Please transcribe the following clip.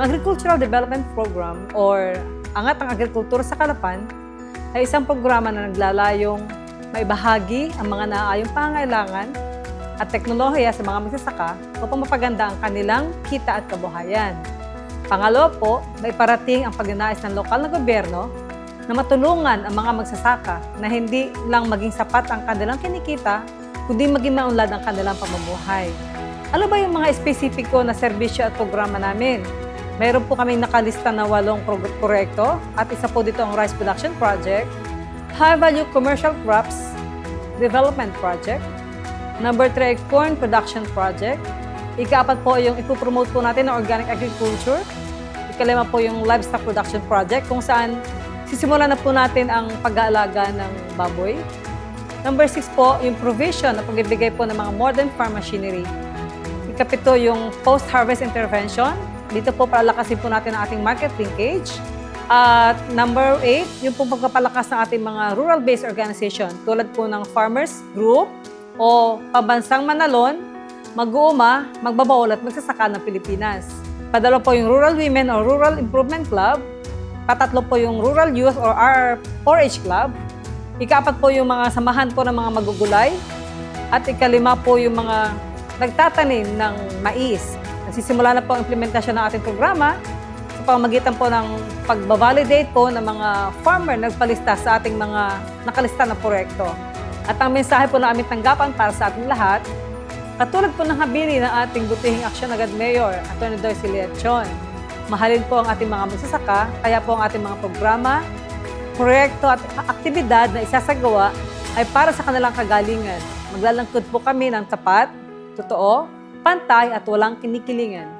Agricultural Development Program or Angat ang Agrikultura sa Kalapan ay isang programa na naglalayong maibahagi ang mga naaayong pangailangan at teknolohiya sa mga magsasaka upang mapaganda ang kanilang kita at kabuhayan. Pangalawa po, may parating ang pagnanais ng lokal na gobyerno na matulungan ang mga magsasaka na hindi lang maging sapat ang kanilang kinikita, kundi maging maunlad ang kanilang pamumuhay. Ano ba yung mga espesipiko na serbisyo at programa namin? Meron po kaming nakalista na walong pro- proyekto at isa po dito ang Rice Production Project, High Value Commercial Crops Development Project, Number 3 ay Corn Production Project, Ikaapat po yung ipopromote po natin ng organic agriculture. Ikalima po yung livestock production project kung saan sisimulan na po natin ang pag-aalaga ng baboy. Number six po, yung provision na pagbibigay po ng mga modern farm machinery. Ikapito yung post-harvest intervention. Dito po palakasin po natin ang ating market linkage. At number eight, yung po pagpapalakas ng ating mga rural-based organization tulad po ng Farmers Group o Pabansang Manalon, mag-uuma, magbabawal at magsasaka ng Pilipinas. Padalo po yung Rural Women or Rural Improvement Club. Patatlo po yung Rural Youth or R4H Club. Ikaapat po yung mga samahan po ng mga magugulay. At ikalima po yung mga nagtatanim ng mais. Nagsisimula na po ang implementasyon ng ating programa sa pamamagitan po ng pagbabalidate po ng mga farmer nagpalista sa ating mga nakalista na proyekto. At ang mensahe po na aming tanggapan para sa ating lahat, katulad po ng habili ng ating butihing aksyon agad Mayor, Atty. Dorsey Leachon. Mahalin po ang ating mga magsasaka, kaya po ang ating mga programa, proyekto at aktibidad na isasagawa ay para sa kanilang kagalingan. Maglalangkod po kami ng tapat, totoo, pantay at walang kinikilingan.